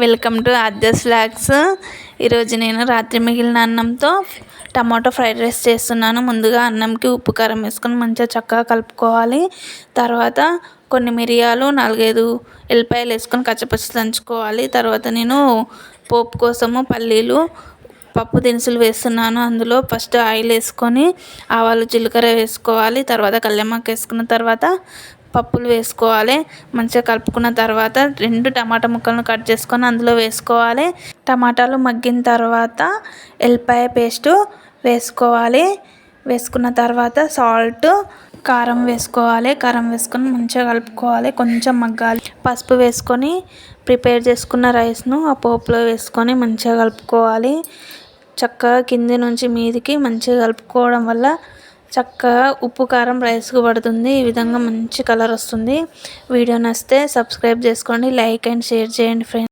Welcome to ఆద్యస్ flags ఈరోజు నేను రాత్రి మిగిలిన అన్నంతో టమాటో ఫ్రైడ్ రైస్ చేస్తున్నాను. ముందుగా అన్నంకి ఉప్పు కారం వేసుకొని మంచిగా చక్కగా కలుపుకోవాలి. తర్వాత కొన్ని మిరియాలు నాలుగైదు ఎల్లిపాయలు వేసుకొని కచ్చపచ్చి దంచుకోవాలి. తర్వాత నేను పోపు కోసము పల్లీలు పప్పు దినుసులు వేస్తున్నాను. అందులో ఫస్ట్ ఆయిల్ వేసుకొని ఆవాలు జీలకర్ర వేసుకోవాలి. తర్వాత కల్యామాకు వేసుకున్న తర్వాత పప్పులు వేసుకోవాలి. మంచిగా కలుపుకున్న తర్వాత రెండు టమాటా ముక్కలను కట్ చేసుకొని అందులో వేసుకోవాలి. టమాటాలు మగ్గిన తర్వాత ఎల్లిపాయ పేస్టు వేసుకోవాలి. వేసుకున్న తర్వాత సాల్ట్ కారం వేసుకోవాలి. కారం వేసుకొని మంచిగా కలుపుకోవాలి. కొంచెం మగ్గాలి. పసుపు వేసుకొని ప్రిపేర్ చేసుకున్న రైస్ను ఆ పోపులో వేసుకొని మంచిగా కలుపుకోవాలి. చక్కగా కింది నుంచి మీదికి మంచిగా కలుపుకోవడం వల్ల చక్కగా ఉప్పు కారం రైస్కి పడుతుంది. ఈ విధంగా మంచి కలర్ వస్తుంది. వీడియో నచ్చితే సబ్స్క్రైబ్ చేసుకోండి. లైక్ అండ్ షేర్ చేయండి ఫ్రెండ్స్